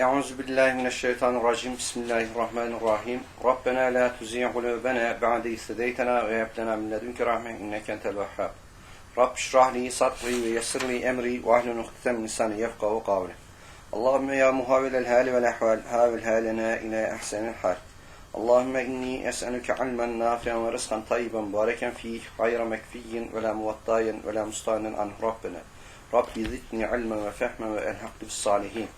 أعوذ بالله من الشيطان الرجيم بسم الله الرحمن الرحيم ربنا لا تزيغ قلوبنا بعد إذ هديتنا وهب لنا من لدنك رحمة إنك أنت الوهاب رب اشرح لي صدري ويسر لي أمري واحلل عقدة من لساني يفقهوا قولي اللهم يا مهاول الهال والأحوال هاول هالنا إلى أحسن الحال اللهم إني أسألك علما نافعا ورزقا طيبا مباركا فيه غير مكفي ولا موطايا ولا مستعنا عنه ربنا ربي زدني علما وفهما وألحقني بالصالحين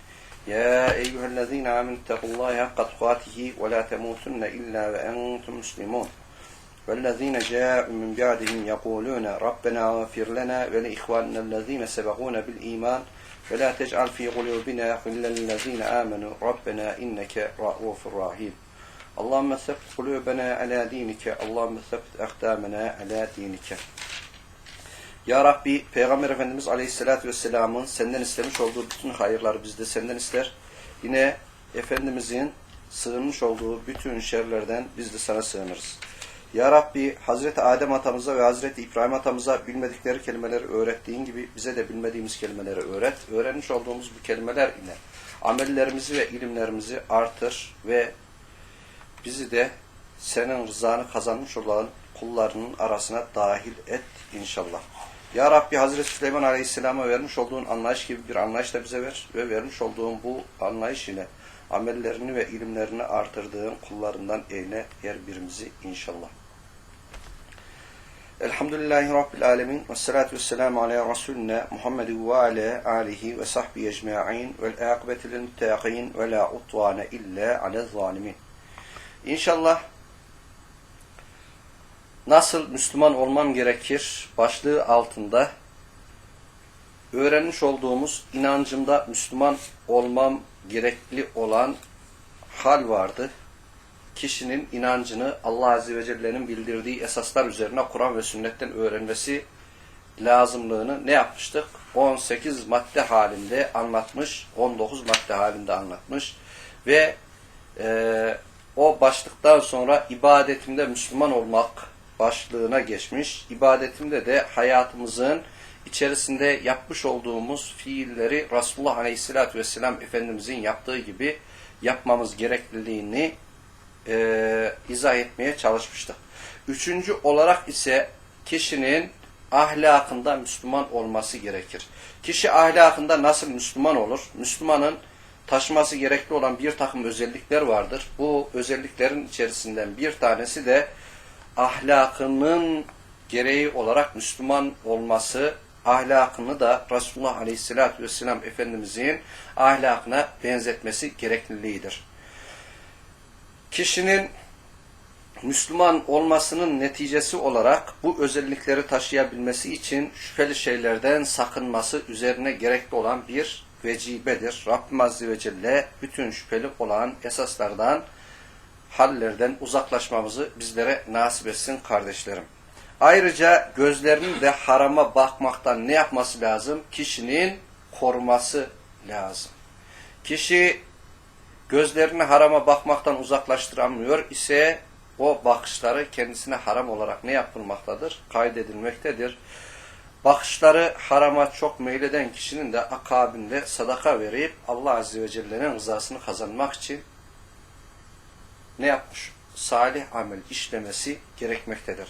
يا أيها الذين آمنوا اتقوا الله حق تقاته ولا تموتن إلا وأنتم مسلمون. والذين جاءوا من بعدهم يقولون ربنا اغفر لنا ولإخواننا الذين سبقونا بالإيمان ولا تجعل في قلوبنا غلا للذين آمنوا. ربنا إنك رؤوف رحيم. اللهم ثبت قلوبنا على دينك. اللهم ثبت أقدامنا على دينك. Ya Rabbi, Peygamber Efendimiz Aleyhisselatü Vesselam'ın senden istemiş olduğu bütün hayırları biz de senden ister. Yine Efendimizin sığınmış olduğu bütün şerlerden biz de sana sığınırız. Ya Rabbi, Hazreti Adem atamıza ve Hazreti İbrahim atamıza bilmedikleri kelimeleri öğrettiğin gibi bize de bilmediğimiz kelimeleri öğret. Öğrenmiş olduğumuz bu kelimeler ile amellerimizi ve ilimlerimizi artır ve bizi de senin rızanı kazanmış olan kullarının arasına dahil et inşallah. Ya Rabbi Hazreti Süleyman Aleyhisselam'a vermiş olduğun anlayış gibi bir anlayış da bize ver ve vermiş olduğun bu anlayış ile amellerini ve ilimlerini artırdığın kullarından eyle her birimizi inşallah. Elhamdülillahi Rabbil Alemin ve salatu vesselamu ala Resulina Muhammedin ve ala alihi ve sahbihi ecma'in vel akıbeti lil muttaqin ve la utvane illa ala zalimin. İnşallah nasıl Müslüman olmam gerekir başlığı altında öğrenmiş olduğumuz inancımda Müslüman olmam gerekli olan hal vardı. Kişinin inancını Allah Azze ve Celle'nin bildirdiği esaslar üzerine Kur'an ve sünnetten öğrenmesi lazımlığını ne yapmıştık? 18 madde halinde anlatmış, 19 madde halinde anlatmış ve e, o başlıktan sonra ibadetimde Müslüman olmak başlığına geçmiş. İbadetimde de hayatımızın içerisinde yapmış olduğumuz fiilleri Resulullah Aleyhisselatü Vesselam Efendimizin yaptığı gibi yapmamız gerekliliğini e, izah etmeye çalışmıştık. Üçüncü olarak ise kişinin ahlakında Müslüman olması gerekir. Kişi ahlakında nasıl Müslüman olur? Müslümanın taşıması gerekli olan bir takım özellikler vardır. Bu özelliklerin içerisinden bir tanesi de ahlakının gereği olarak Müslüman olması, ahlakını da Resulullah Aleyhisselatü Vesselam Efendimizin ahlakına benzetmesi gerekliliğidir. Kişinin Müslüman olmasının neticesi olarak bu özellikleri taşıyabilmesi için şüpheli şeylerden sakınması üzerine gerekli olan bir vecibedir. Rabbim Azze ve Celle bütün şüpheli olan esaslardan, hallerden uzaklaşmamızı bizlere nasip etsin kardeşlerim. Ayrıca gözlerinin de harama bakmaktan ne yapması lazım? Kişinin koruması lazım. Kişi gözlerini harama bakmaktan uzaklaştıramıyor ise o bakışları kendisine haram olarak ne yapılmaktadır? Kaydedilmektedir. Bakışları harama çok meyleden kişinin de akabinde sadaka verip Allah Azze ve Celle'nin rızasını kazanmak için ne yapmış? Salih amel işlemesi gerekmektedir.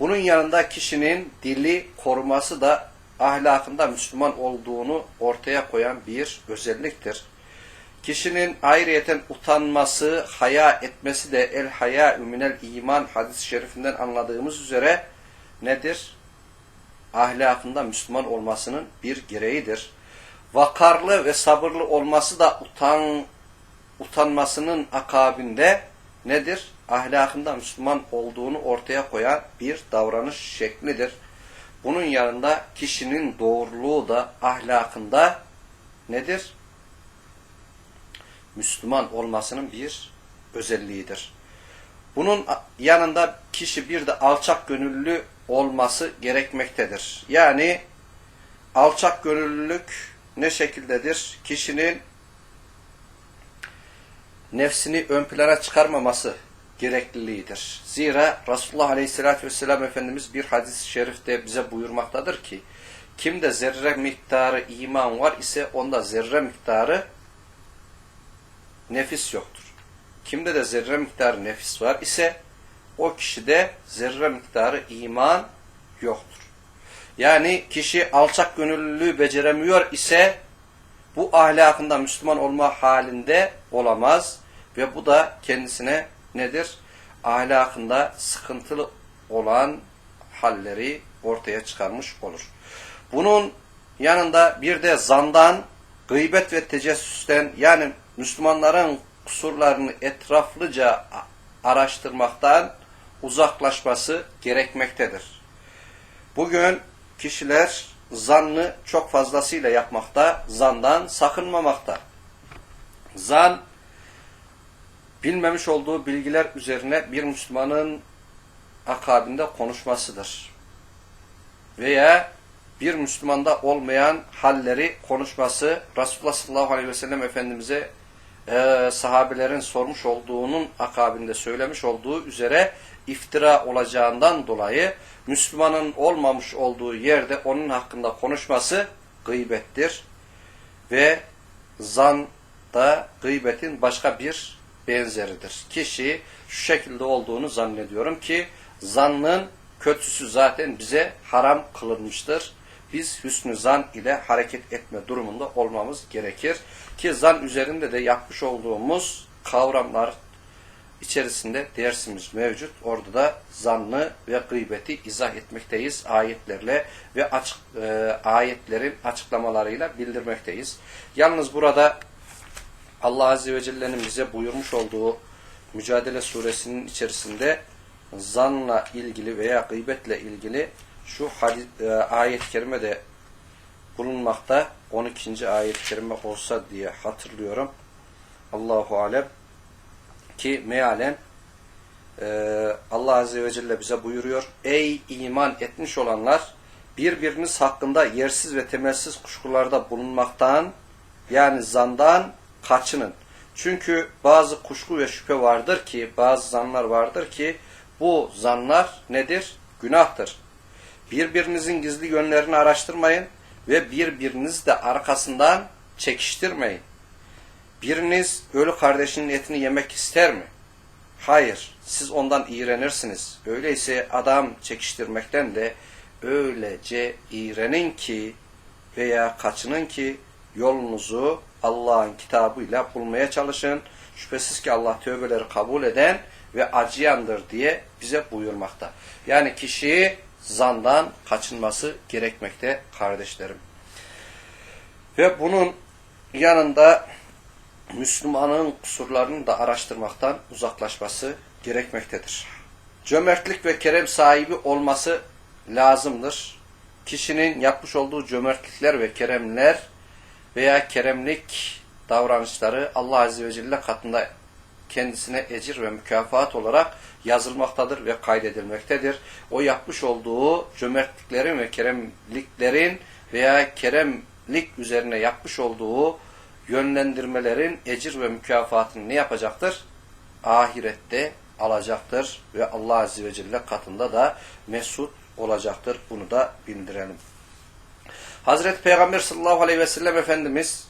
Bunun yanında kişinin dili koruması da ahlakında Müslüman olduğunu ortaya koyan bir özelliktir. Kişinin ayrıyeten utanması, haya etmesi de el haya minel iman hadis-i şerifinden anladığımız üzere nedir? Ahlakında Müslüman olmasının bir gereğidir. Vakarlı ve sabırlı olması da utan utanmasının akabinde nedir? Ahlakında Müslüman olduğunu ortaya koyan bir davranış şeklidir. Bunun yanında kişinin doğruluğu da ahlakında nedir? Müslüman olmasının bir özelliğidir. Bunun yanında kişi bir de alçak gönüllü olması gerekmektedir. Yani alçak gönüllülük ne şekildedir? Kişinin nefsini ön plana çıkarmaması gerekliliğidir. Zira Resulullah Aleyhisselatü Vesselam Efendimiz bir hadis-i şerifte bize buyurmaktadır ki kimde zerre miktarı iman var ise onda zerre miktarı nefis yoktur. Kimde de zerre miktarı nefis var ise o kişide zerre miktarı iman yoktur. Yani kişi alçak gönüllülüğü beceremiyor ise bu ahlakında Müslüman olma halinde olamaz ve bu da kendisine nedir? Ahlakında sıkıntılı olan halleri ortaya çıkarmış olur. Bunun yanında bir de zandan, gıybet ve tecessüsten yani Müslümanların kusurlarını etraflıca araştırmaktan uzaklaşması gerekmektedir. Bugün kişiler zannı çok fazlasıyla yapmakta, zandan sakınmamakta. Zan, bilmemiş olduğu bilgiler üzerine bir Müslümanın akabinde konuşmasıdır. Veya bir Müslümanda olmayan halleri konuşması, Resulullah sallallahu aleyhi ve sellem Efendimiz'e e, sahabelerin sormuş olduğunun akabinde söylemiş olduğu üzere iftira olacağından dolayı Müslümanın olmamış olduğu yerde onun hakkında konuşması gıybettir. Ve zan da gıybetin başka bir benzeridir. Kişi şu şekilde olduğunu zannediyorum ki zannın kötüsü zaten bize haram kılınmıştır. Biz hüsnü zan ile hareket etme durumunda olmamız gerekir. Ki zan üzerinde de yapmış olduğumuz kavramlar içerisinde dersimiz mevcut. Orada da zannı ve gıybeti izah etmekteyiz ayetlerle ve açık, e, ayetlerin açıklamalarıyla bildirmekteyiz. Yalnız burada Allah Azze ve Celle'nin bize buyurmuş olduğu Mücadele Suresinin içerisinde zanla ilgili veya gıybetle ilgili şu hadis, e, ayet-i kerime de bulunmakta. 12. ayet-i kerime olsa diye hatırlıyorum. Allahu alem ki mealen e, Allah Azze ve Celle bize buyuruyor. Ey iman etmiş olanlar birbiriniz hakkında yersiz ve temelsiz kuşkularda bulunmaktan yani zandan kaçının. Çünkü bazı kuşku ve şüphe vardır ki, bazı zanlar vardır ki bu zanlar nedir? Günahtır. Birbirinizin gizli yönlerini araştırmayın ve birbiriniz de arkasından çekiştirmeyin. Biriniz ölü kardeşinin etini yemek ister mi? Hayır, siz ondan iğrenirsiniz. Öyleyse adam çekiştirmekten de öylece iğrenin ki veya kaçının ki yolunuzu Allah'ın kitabıyla bulmaya çalışın. Şüphesiz ki Allah tövbeleri kabul eden ve acıyandır diye bize buyurmakta. Yani kişi zandan kaçınması gerekmekte kardeşlerim. Ve bunun yanında Müslümanın kusurlarını da araştırmaktan uzaklaşması gerekmektedir. Cömertlik ve kerem sahibi olması lazımdır. Kişinin yapmış olduğu cömertlikler ve keremler veya keremlik davranışları Allah Azze ve Celle katında kendisine ecir ve mükafat olarak yazılmaktadır ve kaydedilmektedir. O yapmış olduğu cömertliklerin ve keremliklerin veya keremlik üzerine yapmış olduğu yönlendirmelerin ecir ve mükafatını ne yapacaktır? Ahirette alacaktır ve Allah Azze ve Celle katında da mesut olacaktır. Bunu da bildirelim. Hazreti Peygamber sallallahu aleyhi ve sellem Efendimiz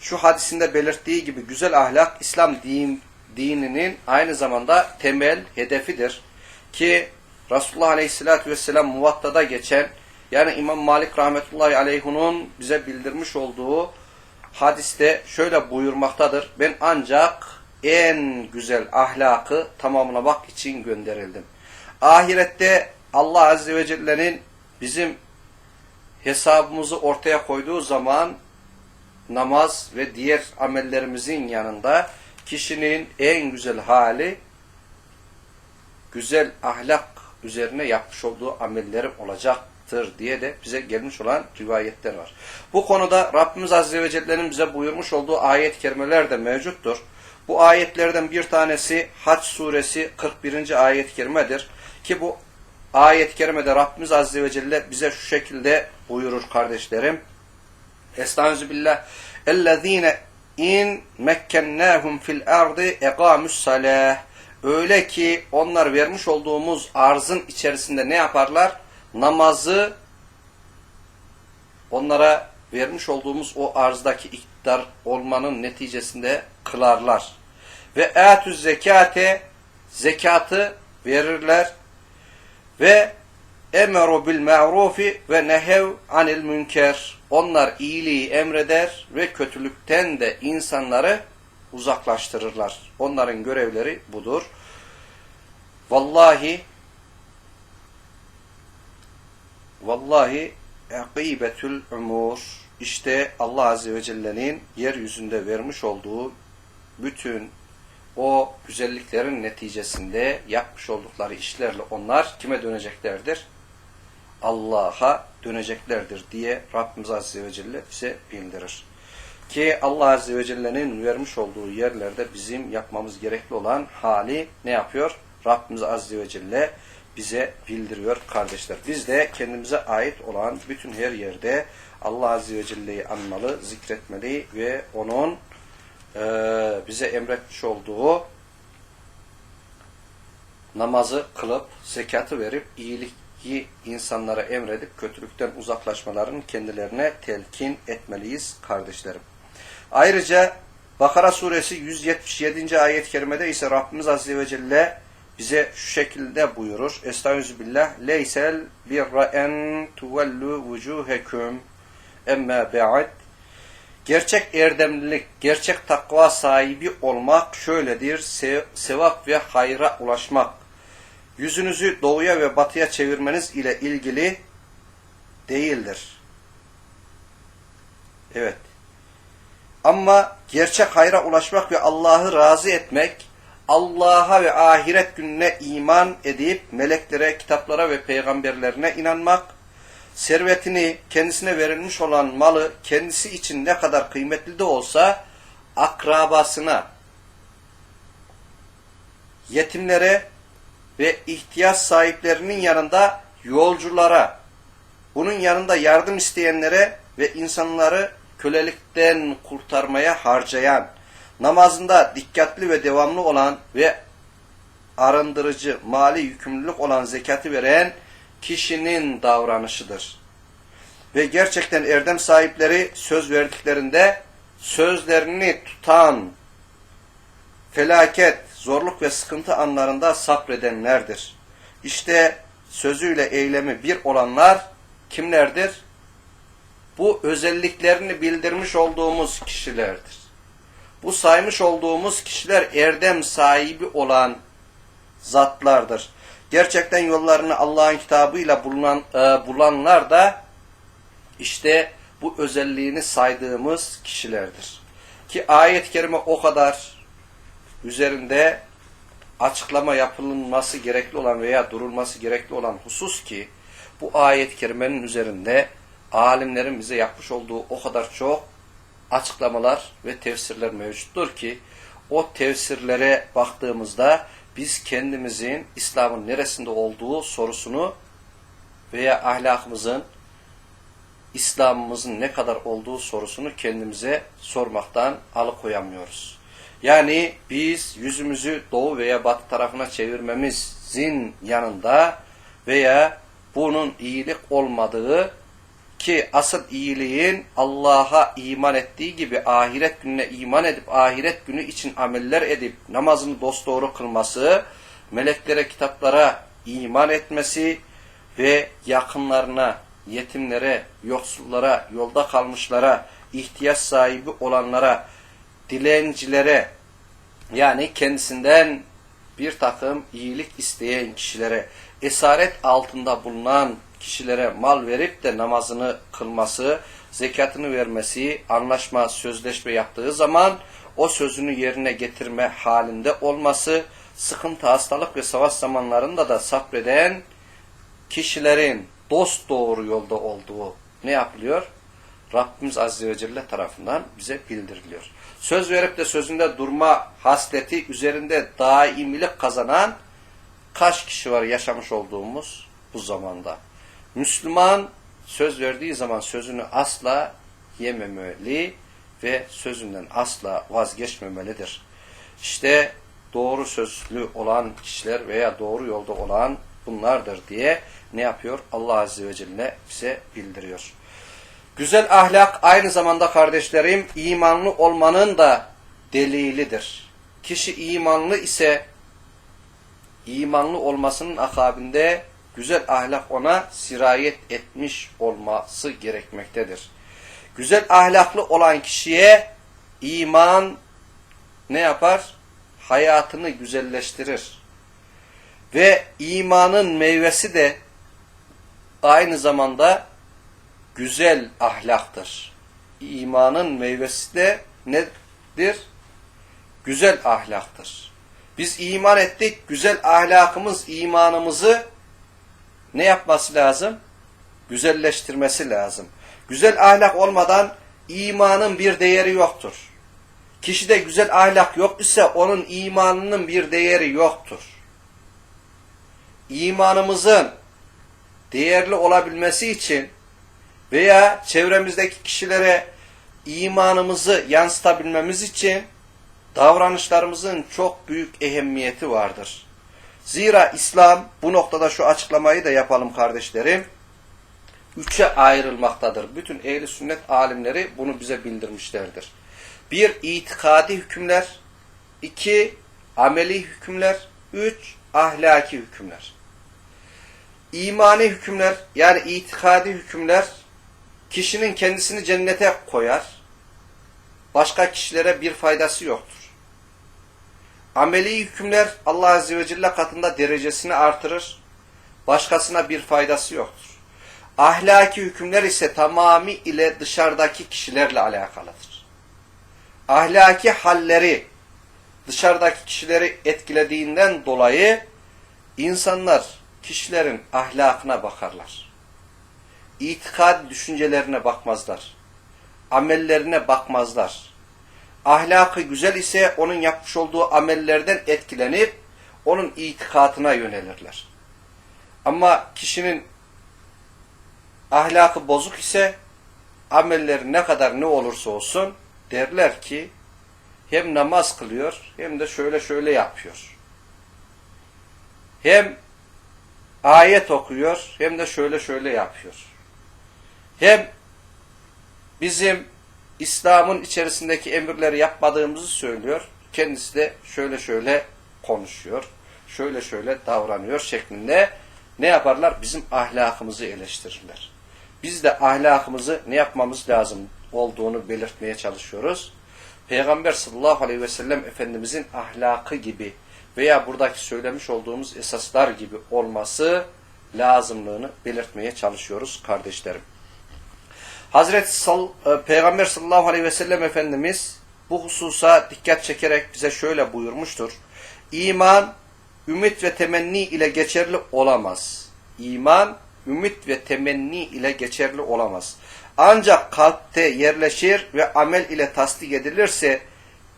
şu hadisinde belirttiği gibi güzel ahlak İslam din, dininin aynı zamanda temel hedefidir. Ki Resulullah aleyhissalatü vesselam muvattada geçen yani İmam Malik rahmetullahi aleyhunun bize bildirmiş olduğu hadiste şöyle buyurmaktadır. Ben ancak en güzel ahlakı tamamlamak için gönderildim. Ahirette Allah Azze ve Celle'nin bizim hesabımızı ortaya koyduğu zaman namaz ve diğer amellerimizin yanında kişinin en güzel hali güzel ahlak üzerine yapmış olduğu amelleri olacaktır diye de bize gelmiş olan rivayetler var. Bu konuda Rabbimiz Azze ve Celle'nin bize buyurmuş olduğu ayet-i kerimeler de mevcuttur. Bu ayetlerden bir tanesi Haç suresi 41. ayet-i kerimedir. Ki bu ayet-i kerimede Rabbimiz Azze ve Celle bize şu şekilde buyurur kardeşlerim. Estağfirullah. Ellezine in mekkennâhum fil ardı eqâmüssalâh. Öyle ki onlar vermiş olduğumuz arzın içerisinde ne yaparlar? Namazı onlara vermiş olduğumuz o arzdaki iktidar olmanın neticesinde kılarlar. Ve etüz zekate zekatı verirler ve emeru bil ma'rufi ve nehev anil münker. Onlar iyiliği emreder ve kötülükten de insanları uzaklaştırırlar. Onların görevleri budur. Vallahi Vallahi akibetül umur işte Allah Azze ve Celle'nin yeryüzünde vermiş olduğu bütün o güzelliklerin neticesinde yapmış oldukları işlerle onlar kime döneceklerdir? Allah'a döneceklerdir diye Rabbimiz Azze ve Celle bize bildirir. Ki Allah Azze ve Celle'nin vermiş olduğu yerlerde bizim yapmamız gerekli olan hali ne yapıyor? Rabbimiz Azze ve Celle bize bildiriyor kardeşler. Biz de kendimize ait olan bütün her yerde Allah Azze ve Celle'yi anmalı, zikretmeli ve onun e, bize emretmiş olduğu namazı kılıp, zekatı verip, iyiliği insanlara emredip, kötülükten uzaklaşmalarını kendilerine telkin etmeliyiz kardeşlerim. Ayrıca Bakara suresi 177. ayet-i kerimede ise Rabbimiz Azze ve Celle bize şu şekilde buyurur. Estağfirullah. Leysel birra en tuvellu vucuhekum emme ba'd. Gerçek erdemlilik, gerçek takva sahibi olmak şöyledir. Se sevap ve hayra ulaşmak. Yüzünüzü doğuya ve batıya çevirmeniz ile ilgili değildir. Evet. Ama gerçek hayra ulaşmak ve Allah'ı razı etmek, Allah'a ve ahiret gününe iman edip meleklere, kitaplara ve peygamberlerine inanmak, servetini kendisine verilmiş olan malı kendisi için ne kadar kıymetli de olsa akrabasına, yetimlere ve ihtiyaç sahiplerinin yanında yolculara, bunun yanında yardım isteyenlere ve insanları kölelikten kurtarmaya harcayan, namazında dikkatli ve devamlı olan ve arındırıcı, mali yükümlülük olan zekatı veren kişinin davranışıdır. Ve gerçekten erdem sahipleri söz verdiklerinde sözlerini tutan, felaket, zorluk ve sıkıntı anlarında sabredenlerdir. İşte sözüyle eylemi bir olanlar kimlerdir? Bu özelliklerini bildirmiş olduğumuz kişilerdir. Bu saymış olduğumuz kişiler erdem sahibi olan zatlardır. Gerçekten yollarını Allah'ın kitabıyla bulunan, e, bulanlar da işte bu özelliğini saydığımız kişilerdir. Ki ayet-i kerime o kadar üzerinde açıklama yapılması gerekli olan veya durulması gerekli olan husus ki bu ayet-i kerimenin üzerinde alimlerin bize yapmış olduğu o kadar çok açıklamalar ve tefsirler mevcuttur ki o tefsirlere baktığımızda biz kendimizin İslam'ın neresinde olduğu sorusunu veya ahlakımızın İslam'ımızın ne kadar olduğu sorusunu kendimize sormaktan alıkoyamıyoruz. Yani biz yüzümüzü doğu veya batı tarafına çevirmemizin yanında veya bunun iyilik olmadığı ki asıl iyiliğin Allah'a iman ettiği gibi ahiret gününe iman edip ahiret günü için ameller edip namazını dosdoğru kılması, meleklere, kitaplara iman etmesi ve yakınlarına, yetimlere, yoksullara, yolda kalmışlara, ihtiyaç sahibi olanlara, dilencilere yani kendisinden bir takım iyilik isteyen kişilere, esaret altında bulunan kişilere mal verip de namazını kılması, zekatını vermesi, anlaşma, sözleşme yaptığı zaman o sözünü yerine getirme halinde olması, sıkıntı, hastalık ve savaş zamanlarında da sabreden kişilerin dost doğru yolda olduğu ne yapılıyor? Rabbimiz Azze ve Celle tarafından bize bildiriliyor. Söz verip de sözünde durma hasleti üzerinde daimilik kazanan kaç kişi var yaşamış olduğumuz bu zamanda? Müslüman söz verdiği zaman sözünü asla yememeli ve sözünden asla vazgeçmemelidir. İşte doğru sözlü olan kişiler veya doğru yolda olan bunlardır diye ne yapıyor? Allah Azze ve Celle bize bildiriyor. Güzel ahlak aynı zamanda kardeşlerim imanlı olmanın da delilidir. kişi imanlı ise imanlı olmasının akabinde güzel ahlak ona sirayet etmiş olması gerekmektedir. Güzel ahlaklı olan kişiye iman ne yapar? Hayatını güzelleştirir. Ve imanın meyvesi de aynı zamanda güzel ahlaktır. İmanın meyvesi de nedir? Güzel ahlaktır. Biz iman ettik, güzel ahlakımız imanımızı ne yapması lazım? Güzelleştirmesi lazım. Güzel ahlak olmadan imanın bir değeri yoktur. Kişide güzel ahlak yok ise onun imanının bir değeri yoktur. İmanımızın değerli olabilmesi için veya çevremizdeki kişilere imanımızı yansıtabilmemiz için davranışlarımızın çok büyük ehemmiyeti vardır. Zira İslam bu noktada şu açıklamayı da yapalım kardeşlerim. Üçe ayrılmaktadır. Bütün ehli sünnet alimleri bunu bize bildirmişlerdir. Bir, itikadi hükümler. iki ameli hükümler. Üç, ahlaki hükümler. İmani hükümler yani itikadi hükümler kişinin kendisini cennete koyar. Başka kişilere bir faydası yoktur. Ameli hükümler Allah Azze ve Celle katında derecesini artırır. Başkasına bir faydası yoktur. Ahlaki hükümler ise tamamı ile dışarıdaki kişilerle alakalıdır. Ahlaki halleri dışarıdaki kişileri etkilediğinden dolayı insanlar kişilerin ahlakına bakarlar. İtikad düşüncelerine bakmazlar. Amellerine bakmazlar. Ahlakı güzel ise onun yapmış olduğu amellerden etkilenip onun itikadına yönelirler. Ama kişinin ahlakı bozuk ise amelleri ne kadar ne olursa olsun derler ki hem namaz kılıyor hem de şöyle şöyle yapıyor. Hem ayet okuyor hem de şöyle şöyle yapıyor. Hem bizim İslam'ın içerisindeki emirleri yapmadığımızı söylüyor. Kendisi de şöyle şöyle konuşuyor. Şöyle şöyle davranıyor şeklinde ne yaparlar? Bizim ahlakımızı eleştirirler. Biz de ahlakımızı ne yapmamız lazım olduğunu belirtmeye çalışıyoruz. Peygamber sallallahu aleyhi ve sellem Efendimizin ahlakı gibi veya buradaki söylemiş olduğumuz esaslar gibi olması lazımlığını belirtmeye çalışıyoruz kardeşlerim. Hazreti Sal e, Peygamber sallallahu aleyhi ve sellem Efendimiz bu hususa dikkat çekerek bize şöyle buyurmuştur. İman, ümit ve temenni ile geçerli olamaz. İman, ümit ve temenni ile geçerli olamaz. Ancak kalpte yerleşir ve amel ile tasdik edilirse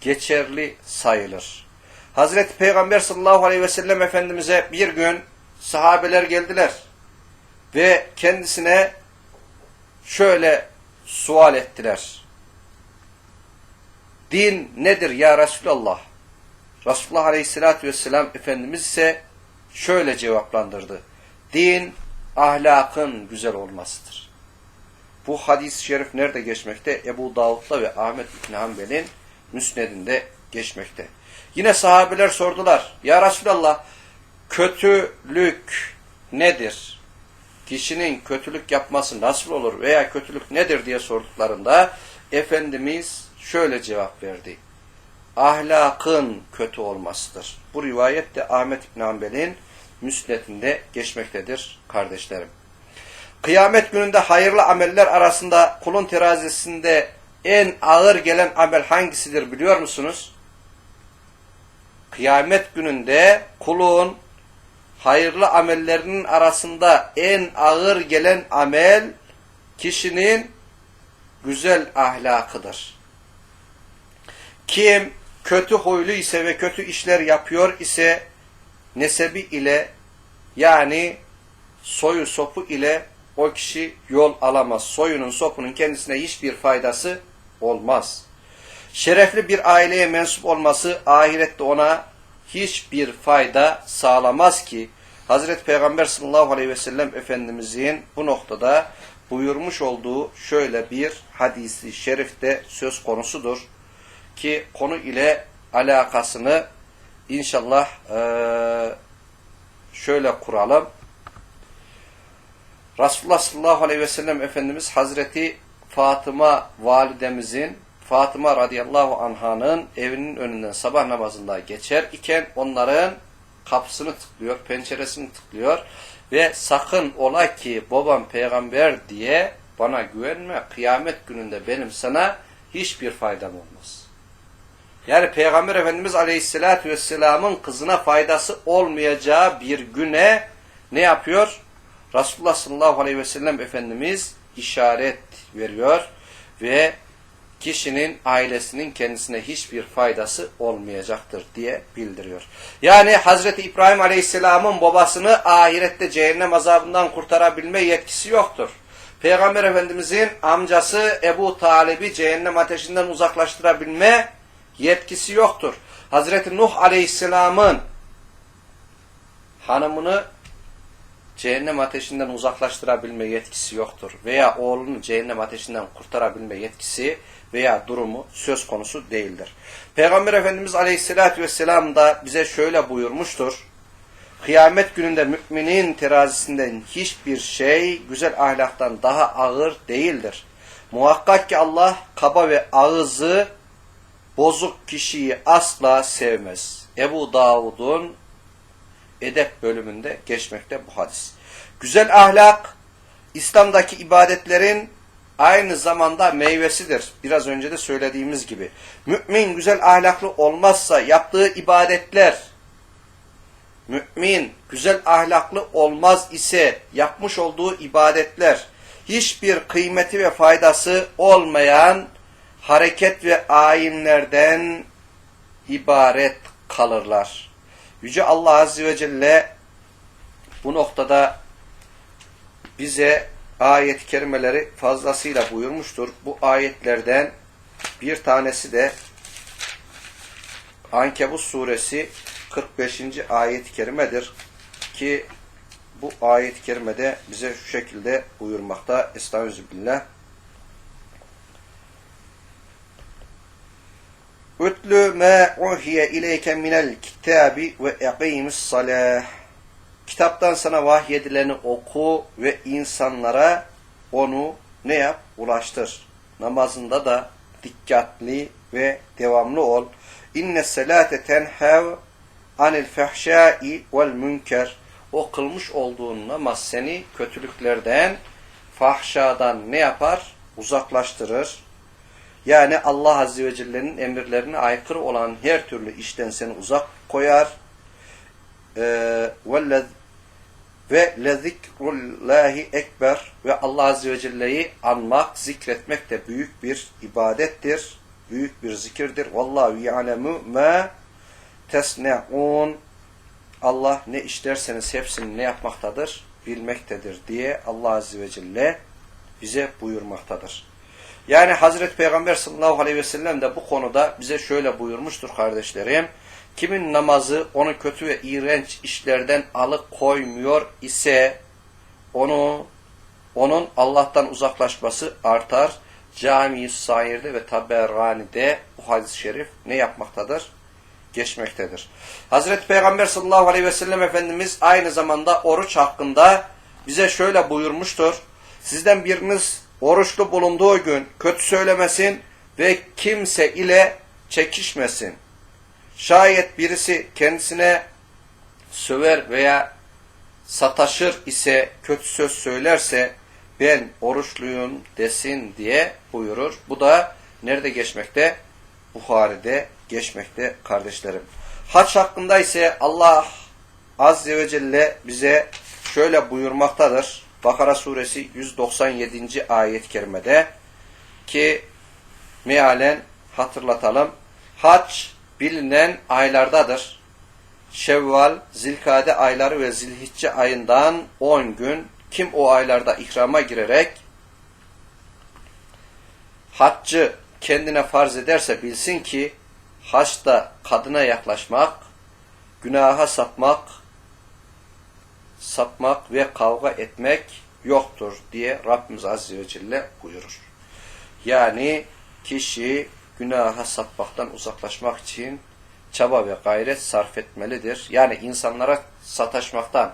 geçerli sayılır. Hazreti Peygamber sallallahu aleyhi ve sellem Efendimiz'e bir gün sahabeler geldiler ve kendisine şöyle sual ettiler. Din nedir ya Resulallah? Resulullah aleyhissalatü vesselam Efendimiz ise şöyle cevaplandırdı. Din ahlakın güzel olmasıdır. Bu hadis-i şerif nerede geçmekte? Ebu Davud'la ve Ahmet İbni Hanbel'in müsnedinde geçmekte. Yine sahabeler sordular. Ya Resulallah kötülük nedir? Kişinin kötülük yapması nasıl olur veya kötülük nedir diye sorduklarında Efendimiz şöyle cevap verdi. Ahlakın kötü olmasıdır. Bu rivayet de Ahmet İbn Hanbel'in müsnetinde geçmektedir kardeşlerim. Kıyamet gününde hayırlı ameller arasında kulun terazisinde en ağır gelen amel hangisidir biliyor musunuz? Kıyamet gününde kulun hayırlı amellerinin arasında en ağır gelen amel kişinin güzel ahlakıdır. Kim kötü huylu ise ve kötü işler yapıyor ise nesebi ile yani soyu sopu ile o kişi yol alamaz. Soyunun sopunun kendisine hiçbir faydası olmaz. Şerefli bir aileye mensup olması ahirette ona hiçbir fayda sağlamaz ki Hazreti Peygamber sallallahu aleyhi ve sellem Efendimizin bu noktada buyurmuş olduğu şöyle bir hadisi şerifte söz konusudur ki konu ile alakasını inşallah eee, şöyle kuralım. Resulullah sallallahu aleyhi ve sellem Efendimiz Hazreti Fatıma validemizin Fatıma radıyallahu anhanın evinin önünden sabah namazında geçer iken onların kapısını tıklıyor, penceresini tıklıyor ve sakın ola ki babam peygamber diye bana güvenme, kıyamet gününde benim sana hiçbir faydam olmaz. Yani Peygamber Efendimiz Aleyhisselatü Vesselam'ın kızına faydası olmayacağı bir güne ne yapıyor? Resulullah sallallahu aleyhi ve sellem Efendimiz işaret veriyor ve kişinin ailesinin kendisine hiçbir faydası olmayacaktır diye bildiriyor. Yani Hazreti İbrahim Aleyhisselam'ın babasını ahirette cehennem azabından kurtarabilme yetkisi yoktur. Peygamber Efendimizin amcası Ebu Talib'i cehennem ateşinden uzaklaştırabilme yetkisi yoktur. Hazreti Nuh Aleyhisselam'ın hanımını cehennem ateşinden uzaklaştırabilme yetkisi yoktur. Veya oğlunu cehennem ateşinden kurtarabilme yetkisi veya durumu söz konusu değildir. Peygamber Efendimiz Aleyhisselatü Vesselam da bize şöyle buyurmuştur. Kıyamet gününde müminin terazisinden hiçbir şey güzel ahlaktan daha ağır değildir. Muhakkak ki Allah kaba ve ağızı bozuk kişiyi asla sevmez. Ebu Davud'un edep bölümünde geçmekte bu hadis. Güzel ahlak, İslam'daki ibadetlerin aynı zamanda meyvesidir. Biraz önce de söylediğimiz gibi. Mümin güzel ahlaklı olmazsa yaptığı ibadetler, mümin güzel ahlaklı olmaz ise yapmış olduğu ibadetler, hiçbir kıymeti ve faydası olmayan hareket ve ayinlerden ibaret kalırlar. Yüce Allah Azze ve Celle bu noktada bize ayet-i kerimeleri fazlasıyla buyurmuştur. Bu ayetlerden bir tanesi de Ankebut suresi 45. ayet-i kerimedir ki bu ayet-i kerimede bize şu şekilde buyurmakta. Estağfirullah. Ütlü ma uhiye ileyke minel kitabi ve eqimis salah. Kitaptan sana vahyedileni oku ve insanlara onu ne yap? Ulaştır. Namazında da dikkatli ve devamlı ol. İnne selate tenhev anil fehşai vel münker. O kılmış olduğun namaz seni kötülüklerden, fahşadan ne yapar? Uzaklaştırır. Yani Allah Azze ve Celle'nin emirlerine aykırı olan her türlü işten seni uzak koyar. Ve lezikrullahi ekber ve Allah Azze ve Celle'yi anmak, zikretmek de büyük bir ibadettir. Büyük bir zikirdir. Vallahu ya'lemu ma tesne'un Allah ne işlerseniz hepsini ne yapmaktadır? Bilmektedir diye Allah Azze ve Celle bize buyurmaktadır. Yani Hazreti Peygamber sallallahu aleyhi ve sellem de bu konuda bize şöyle buyurmuştur kardeşlerim. Kimin namazı onu kötü ve iğrenç işlerden alıkoymuyor ise onu onun Allah'tan uzaklaşması artar. Cami-i Sair'de ve Taberrani'de bu hadis-i şerif ne yapmaktadır? Geçmektedir. Hazreti Peygamber sallallahu aleyhi ve sellem Efendimiz aynı zamanda oruç hakkında bize şöyle buyurmuştur. Sizden biriniz oruçlu bulunduğu gün kötü söylemesin ve kimse ile çekişmesin. Şayet birisi kendisine söver veya sataşır ise kötü söz söylerse ben oruçluyum desin diye buyurur. Bu da nerede geçmekte? Buhari'de geçmekte kardeşlerim. Haç hakkında ise Allah Azze ve Celle bize şöyle buyurmaktadır. Bakara suresi 197. ayet-i kerimede ki mealen hatırlatalım. Hac bilinen aylardadır. Şevval, Zilkade ayları ve Zilhicce ayından 10 gün kim o aylarda ihrama girerek haccı kendine farz ederse bilsin ki haçta kadına yaklaşmak, günaha sapmak, sapmak ve kavga etmek yoktur diye Rabbimiz Azze ve Celle buyurur. Yani kişi günaha sapmaktan uzaklaşmak için çaba ve gayret sarf etmelidir. Yani insanlara sataşmaktan,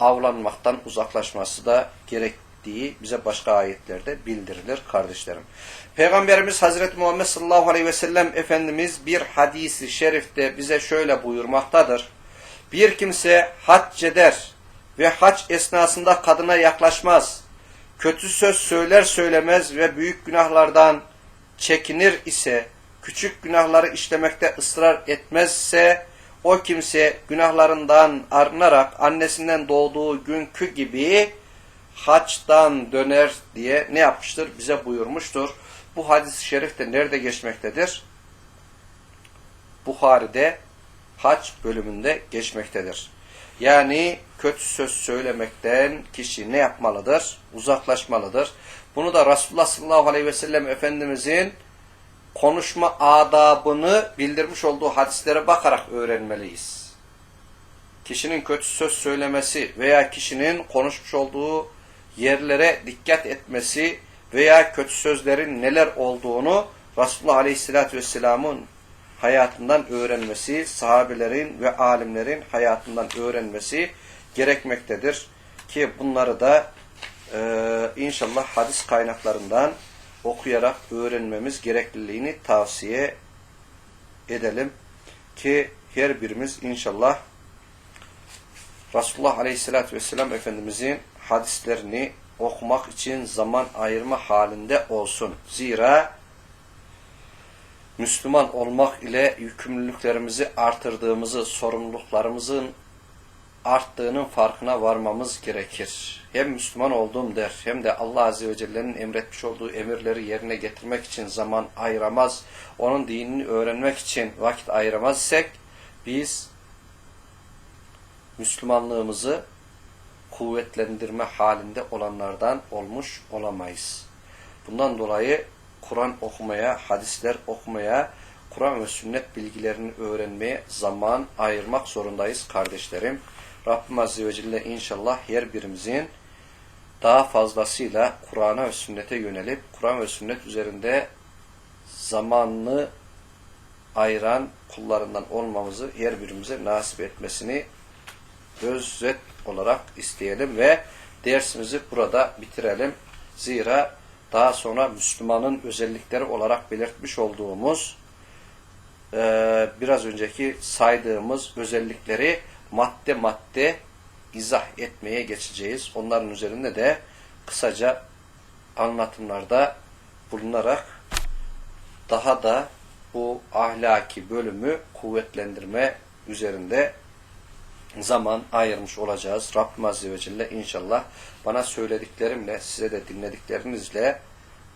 avlanmaktan uzaklaşması da gerektiği bize başka ayetlerde bildirilir kardeşlerim. Peygamberimiz Hazreti Muhammed sallallahu aleyhi ve sellem Efendimiz bir hadisi şerifte bize şöyle buyurmaktadır. Bir kimse hac eder ve hac esnasında kadına yaklaşmaz, kötü söz söyler söylemez ve büyük günahlardan çekinir ise, küçük günahları işlemekte ısrar etmezse, o kimse günahlarından arınarak annesinden doğduğu günkü gibi haçtan döner diye ne yapmıştır? Bize buyurmuştur. Bu hadis-i şerif de nerede geçmektedir? Bukhari'de haç bölümünde geçmektedir. Yani kötü söz söylemekten kişi ne yapmalıdır? Uzaklaşmalıdır. Bunu da Resulullah sallallahu aleyhi ve sellem Efendimizin konuşma adabını bildirmiş olduğu hadislere bakarak öğrenmeliyiz. Kişinin kötü söz söylemesi veya kişinin konuşmuş olduğu yerlere dikkat etmesi veya kötü sözlerin neler olduğunu Resulullah Aleyhisselatü Vesselam'ın hayatından öğrenmesi, sahabelerin ve alimlerin hayatından öğrenmesi gerekmektedir. Ki bunları da e, inşallah hadis kaynaklarından okuyarak öğrenmemiz gerekliliğini tavsiye edelim. Ki her birimiz inşallah Resulullah Aleyhisselatü Vesselam Efendimizin hadislerini okumak için zaman ayırma halinde olsun. Zira Müslüman olmak ile yükümlülüklerimizi artırdığımızı, sorumluluklarımızın arttığının farkına varmamız gerekir. Hem Müslüman olduğum der hem de Allah Azze ve Celle'nin emretmiş olduğu emirleri yerine getirmek için zaman ayıramaz, onun dinini öğrenmek için vakit ayıramaz isek biz Müslümanlığımızı kuvvetlendirme halinde olanlardan olmuş olamayız. Bundan dolayı Kur'an okumaya, hadisler okumaya, Kur'an ve sünnet bilgilerini öğrenmeye zaman ayırmak zorundayız kardeşlerim. Rabbim Azze ve Celle inşallah her birimizin daha fazlasıyla Kur'an'a ve sünnete yönelip Kur'an ve sünnet üzerinde zamanını ayıran kullarından olmamızı her birimize nasip etmesini özet olarak isteyelim ve dersimizi burada bitirelim. Zira daha sonra Müslümanın özellikleri olarak belirtmiş olduğumuz e, biraz önceki saydığımız özellikleri madde madde izah etmeye geçeceğiz. Onların üzerinde de kısaca anlatımlarda bulunarak daha da bu ahlaki bölümü kuvvetlendirme üzerinde zaman ayırmış olacağız. Rabbim Azze ve Celle inşallah bana söylediklerimle, size de dinlediklerinizle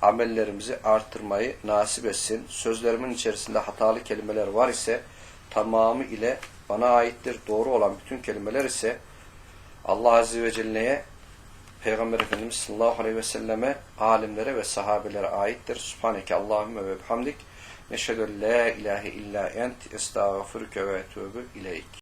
amellerimizi artırmayı nasip etsin. Sözlerimin içerisinde hatalı kelimeler var ise tamamı ile bana aittir. Doğru olan bütün kelimeler ise Allah Azze ve Celle'ye Peygamber Efendimiz sallallahu aleyhi ve selleme, alimlere ve sahabelere aittir. Subhaneke Allahümme ve bihamdik. Neşhedü la ilahe illa ent estağfurüke ve etûbü ileyk.